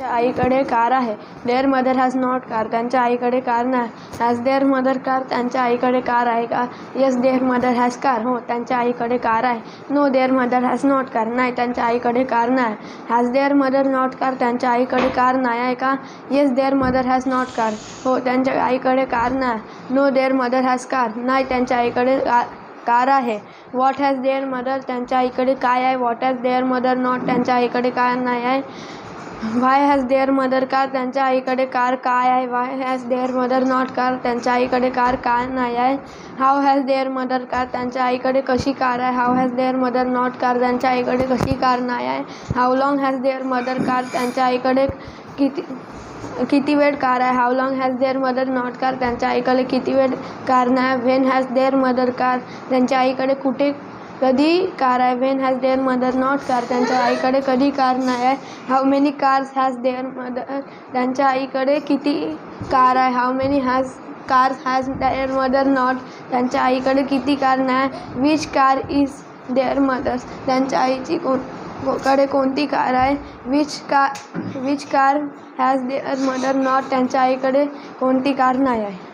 आईकडे कार आहे their mother has not car त्यांच्या आईकडे कार नाही हॅज देअर मदर कार आईकडे कार आहे का yes their mother has car हो आईकडे कार आहे no their mother has not car नाही त्यांच्या कार नाही has their mother not car आईकडे कार नाही आहे का yes their mother has not car हो त्यांच्या कार नाही no their mother has car नाही आईकडे कार आहे वॉट हॅज देअर मदर त्यांच्या आईकडे काय what has their mother not त्यांच्या नाही आहे why has their mother car त्यांच्या आईकडे कार काय आहे? Why has their mother not car त्यांच्या आईकडे कार काय नाही आहे? How has their mother car त्यांच्या आईकडे कशी कार आहे? How has their mother not car त्यांच्या आईकडे कशी कार नाही आहे? How long has their mother car त्यांच्या आईकडे किती किती वेळ कार आहे? How long has their mother not car त्यांच्या आईकडे किती वेळ कार नाही when has their mother car त्यांच्या आईकडे कुठे कधी कार आहे when has their mother not car त्यांच्या आईकडे कधी कार नाही आहे. How many cars has their mother त्यांच्या आईकडे किती कार आहे? How many has cars has their mother not त्यांच्या आईकडे किती कार नाही? Which car is their mother's त्यांच्या आईची कोणकडे कोणती कार आहे? Which car which car has their mother not त्यांच्या आईकडे कोणती कार नाही आहे?